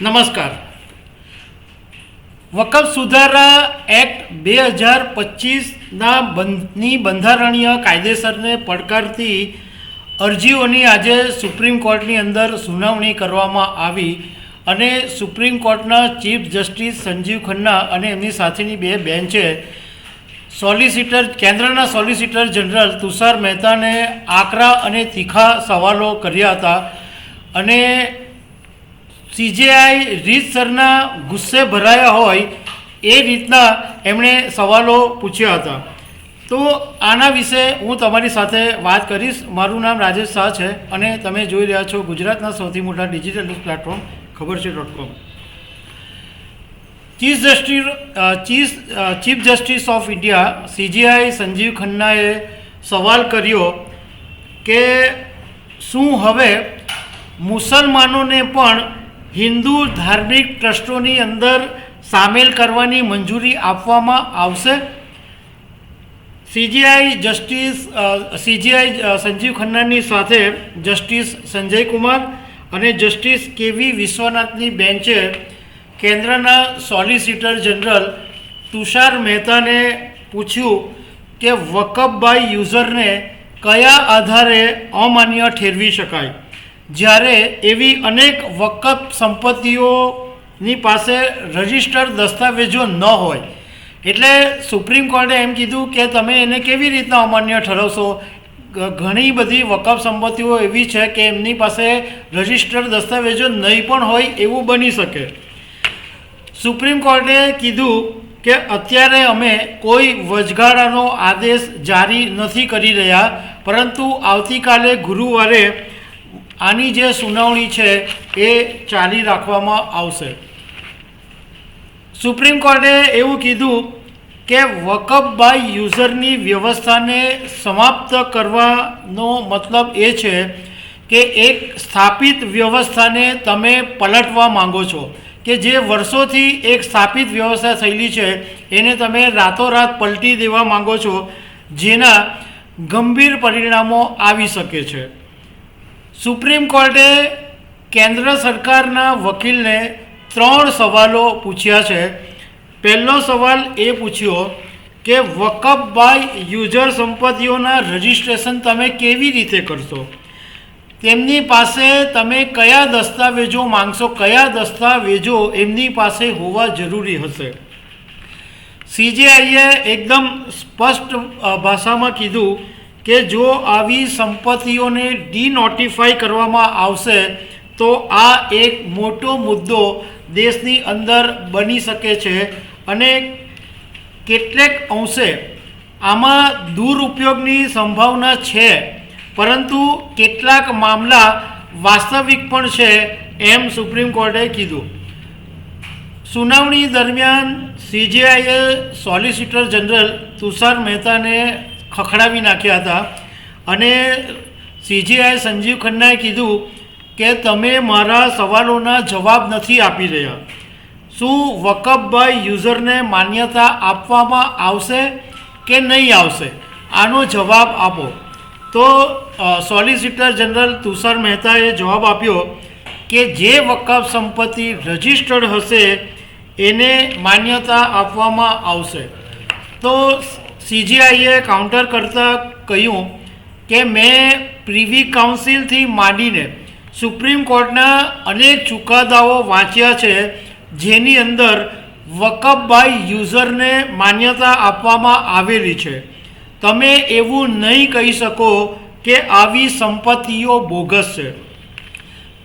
નમસ્કાર. વકફ સુધારા એક્ટ બે હજાર પચીસના બંધની બંધારણીય કાયદેસરને પડકારતી અરજીઓની આજે સુપ્રીમ કોર્ટની અંદર સુનાવણી કરવામાં આવી અને સુપ્રીમ કોર્ટના ચીફ જસ્ટિસ સંજીવ ખન્ના અને એમની સાથેની બે બેન્ચે સોલિસિટર, કેન્દ્રના સોલિસિટર જનરલ તુષાર મહેતાને આકરા અને તીખા સવાલો કર્યા હતા અને સીજેઆઈ રીતસરના ગુસ્સે ભરાયા હોય એ રીતના એમણે સવાલો પૂછ્યા હતા. તો આના વિશે હું તમારી સાથે વાત કરીશ. મારું નામ રાજેશ શાહ છે અને તમે જોઈ રહ્યા છો ગુજરાતના સૌથી મોટા ડિજિટલ ન્યૂઝ પ્લેટફોર્મ ખબર છે dot com. Chief justice chief chief justice of India CJI Sanjiv ખન્નાએ સવાલ કર્યો કે શું હવે મુસલમાનોને પણ હિન્દુ ધાર્મિક ટ્રસ્ટોની અંદર સામેલ કરવાની મંજૂરી આપવામાં આવશે. સીજીઆઈ જસ્ટિસ સીજીઆઈ સંજીવ ખન્નાની સાથે જસ્ટિસ સંજય કુમાર અને જસ્ટિસ કેવી વિશ્વનાથની બેન્ચે કેન્દ્રના સોલિસિટર જનરલ તુષાર મહેતાને પૂછ્યું કે વકફ બાય યુઝરને કયા આધારે અમાન્ય ઠેરવી શકાય? જ્યારે એવી અનેક વકફ સંપત્તિઓની પાસે રજિસ્ટર દસ્તાવેજો ન હોય. એટલે સુપ્રીમ કોર્ટે એમ કીધું કે તમે એને કેવી રીતના અમાન્ય ઠરવશો? ઘણી બધી વકફ સંપત્તિઓ એવી છે કે એમની પાસે રજિસ્ટર દસ્તાવેજો નહીં પણ હોય એવું બની શકે. સુપ્રીમ કોર્ટે કીધું કે અત્યારે અમે કોઈ વચગાળાનો આદેશ જારી નથી કરી રહ્યા, પરંતુ આવતીકાલે ગુરુવારે આની જે સુનાવણી છે એ ચાલી રાખવામાં આવશે. સુપ્રીમ કોર્ટે એવું કીધું કે વકફ બાય યુઝરની વ્યવસ્થાને સમાપ્ત કરવાનો મતલબ એ છે કે એક સ્થાપિત વ્યવસ્થાને તમે પલટવા માંગો છો કે જે વર્ષોથી એક સ્થાપિત વ્યવસ્થા થયેલી છે એને તમે રાતોરાત પલટી દેવા માંગો છો, જેના ગંભીર પરિણામો આવી શકે છે. સુપ્રીમ કોર્ટે કેન્દ્ર સરકારના વકીલને ત્રણ સવાલો પૂછ્યા છે. પહેલો સવાલ એ પૂછ્યો કે વકફ બાય યુઝર સંપત્તિઓના રજિસ્ટ્રેશન તમે કેવી રીતે કરશો? તેમની પાસે તમે કયા દસ્તાવેજો માંગશો? કયા દસ્તાવેજો એમની પાસે હોવા જરૂરી હશે? સીજેઆઈએ એકદમ સ્પષ્ટ ભાષામાં કીધું કે જો આવી સંપત્તિઓને ડીનોટિફાઈ કરવામાં આવશે, તો આ એક મોટો મુદ્દો દેશની અંદર બની શકે છે અને કેટલેક અંશે આમાં દુરુપયોગની સંભાવના છે. પરંતુ કેટલાક મામલા વાસ્તવિક પણ છે એમ સુપ્રીમ કોર્ટે કીધું. સુનાવણી દરમિયાન સીજીઆઈએ સોલિસિટર જનરલ તુષાર મહેતાને ખખડાવી નાખ્યા હતા. અને સીજીઆઈ સંજીવ ખન્નાએ કીધું કે તમે મારા સવાલોના જવાબ નથી આપી રહ્યા. શું વકફ બાય યુઝરને માન્યતા આપવામાં આવશે કે નહીં આવશે? આનો જવાબ આપો. તો સોલિસિટર જનરલ તુષાર મહેતાએ જવાબ આપ્યો કે જે વકફ સંપત્તિ રજિસ્ટર્ડ હશે એને માન્યતા આપવામાં આવશે. તો સીજીઆઈએ કાઉન્ટર કરતાં કહ્યું કે મેં પ્રીવી કાઉન્સિલથી માંડીને સુપ્રીમ કોર્ટના અનેક ચુકાદાઓ વાંચ્યા છે, જેની અંદર વકફ બાય યુઝરને માન્યતા આપવામાં આવેલી છે. તમે એવું નહીં કહી શકો કે આવી સંપત્તિઓ બોગસ છે.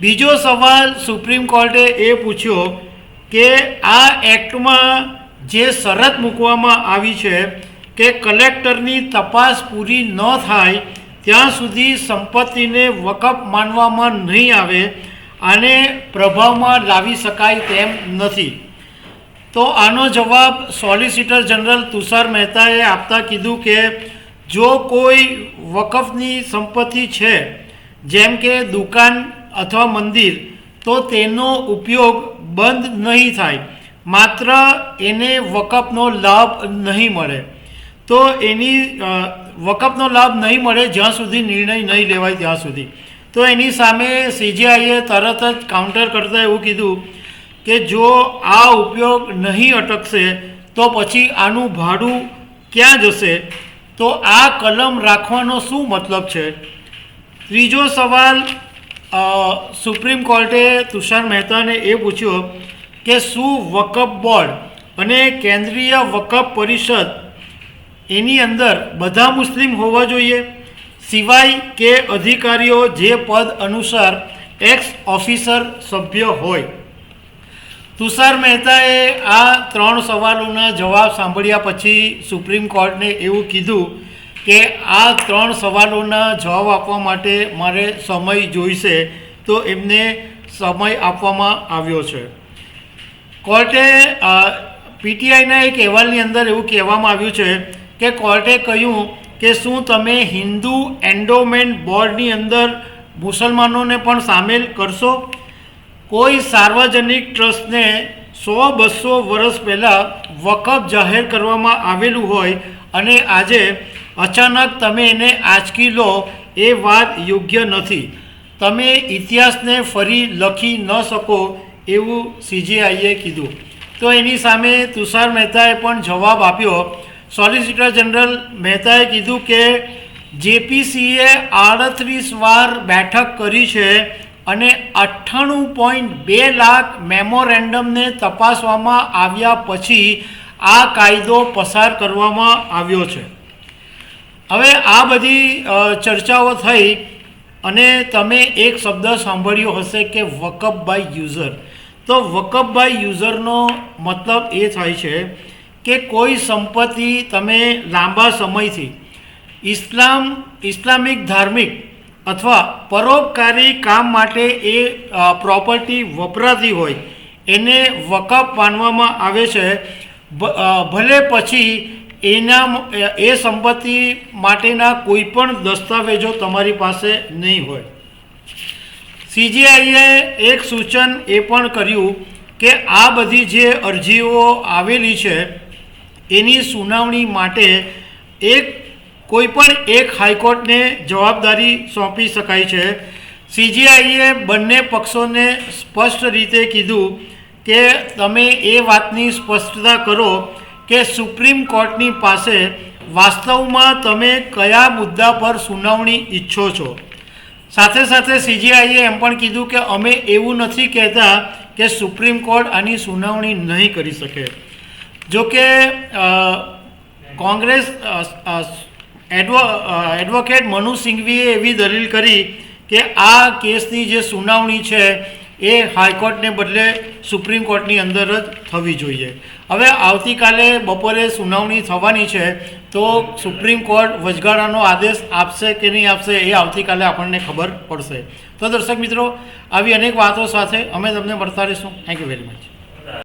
બીજો સવાલ સુપ્રીમ કોર્ટે એ પૂછ્યો કે આ એક્ટમાં જે શરત મૂકવામાં આવી છે કે કલેક્ટરની તપાસ પૂરી ન થાય, ત્યાં સુધી સંપત્તિને વકફ માનવામાં નહીં આવે આને પ્રભાવમાં લાવી શકાય તેમ નથી. તો આનો જવાબ સોલિસિટર જનરલ તુષાર મહેતાએ આપતા કીધું કે, જો કોઈ વકફની સંપત્તિ છે, જેમ કે દુકાન અથવા મંદિર, તો તેનો ઉપયોગ બંધ નહીં થાય. માત્ર એને વકફનો લાભ નહીં મળે. તો એની વકફનો લાભ નહીં મળે જ્યાં સુધી નિર્ણય નહીં લેવાય ત્યાં સુધી. તો એની સામે સીજીઆઈએ તરત જ કાઉન્ટર કરતાં એવું કીધું કે જો આ ઉપયોગ નહીં અટકશે, તો પછી આનું ભાડું ક્યાં જશે? તો આ કલમ રાખવાનો શું મતલબ છે? ત્રીજો સવાલ સુપ્રીમ કોર્ટે તુષાર મહેતાને એ પૂછ્યો કે શું વકફ બોર્ડ અને કેન્દ્રીય વકફ પરિષદ એની અંદર બધા મુસ્લિમ હોવા જોઈએ. સિવાય કે અધિકારીઓ જે પદ અનુસાર એક્સ ઓફિસર સભ્ય હોય. તુષાર મહેતાએ આ ત્રણ સવાલોના જવાબ સાંભળ્યા પછી સુપ્રીમ કોર્ટને એવું કીધું કે આ ત્રણ સવાલોના જવાબ આપવા માટે મારે સમય જોઈશે તો એમને સમય આપવામાં આવ્યો છે. કોર્ટે પીટીઆઈના એક અહેવાલની અંદર એવું કહેવામાં આવ્યું છે કે કોર્ટે કહ્યું કે શું તમે હિન્દુ એન્ડોમેન્ટ બોર્ડની અંદર મુસલમાનોને પણ સામેલ કરશો? કોઈ સાર્વજનિક ટ્રસ્ટને સો બસો વર્ષ પહેલાં વકફ જાહેર કરવામાં આવેલું હોય અને આજે અચાનક તમે એને આંચકી લો એ વાત યોગ્ય નથી. તમે ઇતિહાસને ફરી લખી ન શકો એવું સીજીઆઈએ કીધું. તો એની સામે તુષાર મહેતાએ પણ જવાબ આપ્યો સોલિસિટર જનરલ મહેતાએ કીધું કે જેપીસીએ આડત્રીસ વાર બેઠક કરી છે અને અઠ્ઠાણું પોઈન્ટ બે લાખ મેમોરેન્ડમને તપાસવામાં આવ્યા પછી આ કાયદો પસાર કરવામાં આવ્યો છે. હવે આ બધી ચર્ચાઓ થઈ અને તમે એક શબ્દ સાંભળ્યો હશે કે વકફ બાય યુઝર. તો વકફ બાય યુઝરનો મતલબ એ થાય છે કે કોઈ સંપત્તિ તમે લાંબા સમયથી ઇસ્લામ, ઇસ્લામિક, ધાર્મિક અથવા પરોપકારી કામ માટે એ પ્રોપર્ટી વપરાતી હોય, એને વકફ માનવામાં આવે છે. ભલે પછી એના, એ સંપત્તિ માટેના કોઈ પણ દસ્તાવેજો તમારી પાસે નહીં હોય. સીજીઆઈએ એક સૂચન એ પણ કર્યું કે આ બધી જે અરજીઓ આવેલી છે એની સુનાવણી માટે એક કોઈ પણ એક હાઈકોર્ટને જવાબદારી સોંપી શકાય છે. સીજીઆઈએ બંને પક્ષોને સ્પષ્ટ રીતે કીધું કે તમે એ વાતની સ્પષ્ટતા કરો કે સુપ્રીમ કોર્ટની પાસે વાસ્તવમાં તમે કયા મુદ્દા પર સુનાવણી ઈચ્છો છો. સાથે સાથે સીજીઆઈએ એમ પણ કીધું કે અમે એવું નથી કહેતા કે સુપ્રીમ કોર્ટ આની સુનાવણી નહીં કરી શકે. જો કે કોંગ્રેસ એડવો એડવોકેટ મનુ સિંઘવીએ એવી દલીલ કરી કે આ કેસની જે સુનાવણી છે એ હાઈકોર્ટને બદલે સુપ્રીમ કોર્ટની અંદર જ થવી જોઈએ. હવે આવતીકાલે બપોરે સુનાવણી થવાની છે, તો સુપ્રીમ કોર્ટ વચગાળાનો આદેશ આપશે કે નહીં આપશે એ આવતીકાલે આપણને ખબર પડશે. તો દર્શક મિત્રો, આવી અનેક વાતો સાથે અમે તમને મળતા રહીશું થેન્ક યુ વેરી મચ